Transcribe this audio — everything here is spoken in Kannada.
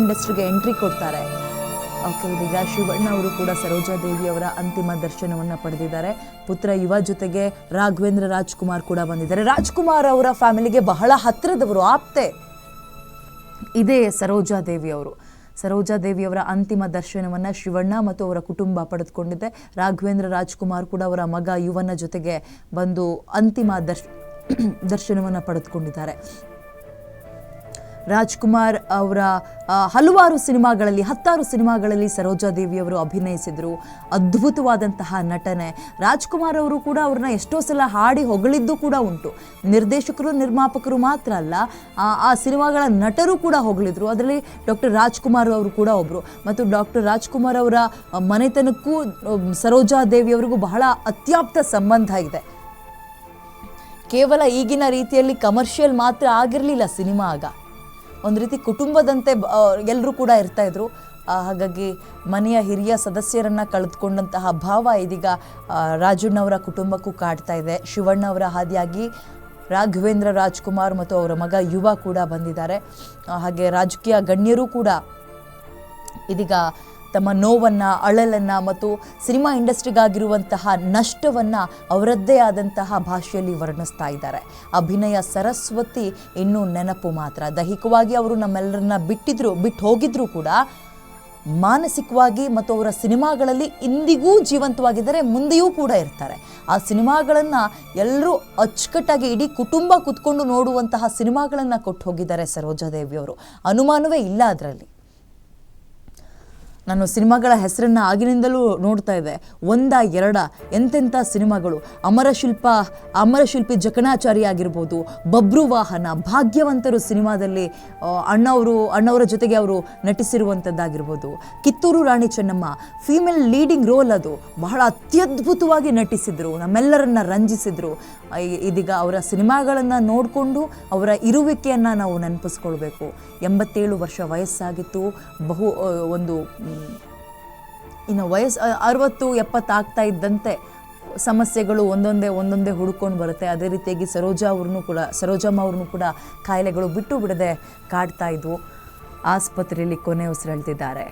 ಇಂಡಸ್ಟ್ರಿಗೆ ಎಂಟ್ರಿ ಕೊಡ್ತಾರೆ. ಓಕೆ, ಇದೀಗ ಶಿವಣ್ಣ ಅವರು ಕೂಡ ಸರೋಜಾ ದೇವಿ ಅವರ ಅಂತಿಮ ದರ್ಶನವನ್ನ ಪಡೆದಿದ್ದಾರೆ. ಪುತ್ರ ಯುವ ಜೊತೆಗೆ ರಾಘವೇಂದ್ರ ರಾಜ್ಕುಮಾರ್ ಕೂಡ ಬಂದಿದ್ದಾರೆ. ರಾಜ್ಕುಮಾರ್ ಅವರ ಫ್ಯಾಮಿಲಿಗೆ ಬಹಳ ಹತ್ತಿರದವರು, ಆಪ್ತೆ. ಇದೇ ಸರೋಜಾ ದೇವಿ ಅವರು. ಸರೋಜಾ ದೇವಿ ಅವರ ಅಂತಿಮ ದರ್ಶನವನ್ನ ಶಿವಣ್ಣ ಮತ್ತು ಅವರ ಕುಟುಂಬ ಪಡೆದುಕೊಂಡಿದೆ. ರಾಘವೇಂದ್ರ ರಾಜ್ಕುಮಾರ್ ಕೂಡ ಅವರ ಮಗ ಯುವನ ಜೊತೆಗೆ ಬಂದು ಅಂತಿಮ ದರ್ಶ ದರ್ಶನವನ್ನು ಪಡೆದುಕೊಂಡಿದ್ದಾರೆ. ರಾಜ್ಕುಮಾರ್ ಅವರ ಹಲವಾರು ಸಿನಿಮಾಗಳಲ್ಲಿ, ಹತ್ತಾರು ಸಿನಿಮಾಗಳಲ್ಲಿ ಸರೋಜಾ ದೇವಿ ಅವರು ಅಭಿನಯಿಸಿದರು. ಅದ್ಭುತವಾದಂತಹ ನಟನೆ. ರಾಜ್ಕುಮಾರ್ ಅವರು ಕೂಡ ಅವ್ರನ್ನ ಎಷ್ಟೋ ಸಲ ಹಾಡಿ ಹೊಗಳಿದ್ದು ಕೂಡ ಉಂಟು. ನಿರ್ದೇಶಕರು, ನಿರ್ಮಾಪಕರು ಮಾತ್ರ ಅಲ್ಲ, ಆ- ಸಿನಿಮಾಗಳ ನಟರು ಕೂಡ ಹೊಗಳಿದ್ರು. ಅದರಲ್ಲಿ ಡಾಕ್ಟರ್ ರಾಜ್ಕುಮಾರ್ ಅವರು ಕೂಡ ಒಬ್ಬರು ಮತ್ತು ಡಾಕ್ಟರ್ ರಾಜ್ಕುಮಾರ್ ಅವರ ಮನೆತನಕ್ಕೂ ಸರೋಜಾದೇವಿಯವರಿಗೂ ಬಹಳ ಅತ್ಯಾಪ್ತ ಸಂಬಂಧ ಇದೆ. ಕೇವಲ ಈಗಿನ ರೀತಿಯಲ್ಲಿ ಕಮರ್ಷಿಯಲ್ ಮಾತ್ರ ಆಗಿರಲಿಲ್ಲ ಸಿನಿಮಾ ಆಗ. ಒಂದು ರೀತಿ ಕುಟುಂಬದಂತೆ ಎಲ್ಲರೂ ಕೂಡ ಇರ್ತಾ ಇದ್ರು. ಹಾಗಾಗಿ ಮನೆಯ ಹಿರಿಯ ಸದಸ್ಯರನ್ನು ಕಳೆದುಕೊಂಡಂತಹ ಭಾವ ಇದೀಗ ರಾಜಣ್ಣವರ ಕುಟುಂಬಕ್ಕೂ ಕಾಡ್ತಾ ಇದೆ. ಶಿವಣ್ಣವರ ಹಾದಿಯಾಗಿ ರಾಘವೇಂದ್ರ ರಾಜ್ಕುಮಾರ್ ಮತ್ತು ಅವರ ಮಗ ಯುವ ಕೂಡ ಬಂದಿದ್ದಾರೆ. ಹಾಗೆ ರಾಜಕೀಯ ಗಣ್ಯರು ಕೂಡ ಇದೀಗ ತಮ್ಮ ನೋವನ್ನು, ಅಳಲನ್ನು ಮತ್ತು ಸಿನಿಮಾ ಇಂಡಸ್ಟ್ರಿಗಾಗಿರುವಂತಹ ನಷ್ಟವನ್ನು ಅವರದ್ದೇ ಆದಂತಹ ಭಾಷೆಯಲ್ಲಿ ವರ್ಣಿಸ್ತಾ ಇದ್ದಾರೆ. ಅಭಿನಯ ಸರಸ್ವತಿ ಇನ್ನೂ ನೆನಪು ಮಾತ್ರ. ದೈಹಿಕವಾಗಿ ಅವರು ನಮ್ಮೆಲ್ಲರನ್ನ ಬಿಟ್ಟಿದ್ರು ಬಿಟ್ಟು ಹೋಗಿದ್ರು ಕೂಡ ಮಾನಸಿಕವಾಗಿ ಮತ್ತು ಅವರ ಸಿನಿಮಾಗಳಲ್ಲಿ ಇಂದಿಗೂ ಜೀವಂತವಾಗಿದ್ದಾರೆ ಮುಂದೆಯೂ ಕೂಡ ಇರ್ತಾರೆ. ಆ ಸಿನಿಮಾಗಳನ್ನು ಎಲ್ಲರೂ ಅಚ್ಚುಕಟ್ಟಾಗಿ ಇಡೀ ಕುಟುಂಬ ಕುತ್ಕೊಂಡು ನೋಡುವಂತಹ ಸಿನಿಮಾಗಳನ್ನು ಕೊಟ್ಟು ಹೋಗಿದ್ದಾರೆ ಸರೋಜಾದೇವಿಯವರು ಅನುಮಾನವೇ ಇಲ್ಲ ಅದರಲ್ಲಿ. ನಾನು ಸಿನಿಮಾಗಳ ಹೆಸರನ್ನು ಆಗಿನಿಂದಲೂ ನೋಡ್ತಾ ಇದ್ದೆ. ಒಂದ ಎರಡ, ಎಂತೆಂಥ ಸಿನಿಮಾಗಳು. ಅಮರಶಿಲ್ಪ, ಅಮರಶಿಲ್ಪಿ ಜಕಣಾಚಾರಿ ಆಗಿರ್ಬೋದು, ಬಬ್ರು ವಾಹನ, ಭಾಗ್ಯವಂತರು ಸಿನಿಮಾದಲ್ಲಿ ಅಣ್ಣವರು, ಅಣ್ಣವರ ಜೊತೆಗೆ ಅವರು ನಟಿಸಿರುವಂಥದ್ದಾಗಿರ್ಬೋದು. Kittur Rani Chennamma, female leading role ಅದು. ಬಹಳ ಅತ್ಯದ್ಭುತವಾಗಿ ನಟಿಸಿದರು, ನಮ್ಮೆಲ್ಲರನ್ನ ರಂಜಿಸಿದರು. ಇದೀಗ ಅವರ ಸಿನಿಮಾಗಳನ್ನು ನೋಡಿಕೊಂಡು ಅವರ ಇರುವಿಕೆಯನ್ನು ನಾವು ನೆನಪಿಸ್ಕೊಳ್ಬೇಕು. ಎಂಬತ್ತೇಳು ವರ್ಷ ವಯಸ್ಸಾಗಿತ್ತು. ಬಹು ಒಂದು ಇನ್ನು ವಯಸ್ಸು ಅರವತ್ತು ಎಪ್ಪತ್ತು ಆಗ್ತಾ ಇದ್ದಂತೆ ಸಮಸ್ಯೆಗಳು ಒಂದೊಂದೇ ಒಂದೊಂದೇ ಹುಡ್ಕೊಂಡು ಬರುತ್ತೆ. ಅದೇ ರೀತಿಯಾಗಿ ಸರೋಜಾ ಅವ್ರನ್ನೂ ಕೂಡ, ಸರೋಜಮ್ಮ ಅವ್ರನ್ನೂ ಕೂಡ ಕಾಯಿಲೆಗಳು ಬಿಟ್ಟು ಬಿಡದೆ ಕಾಡ್ತಾ ಇದ್ವು. ಆಸ್ಪತ್ರೆಯಲ್ಲಿ ಕೊನೆ ಉಸಿರೆಳ್ತಿದ್ದಾರೆ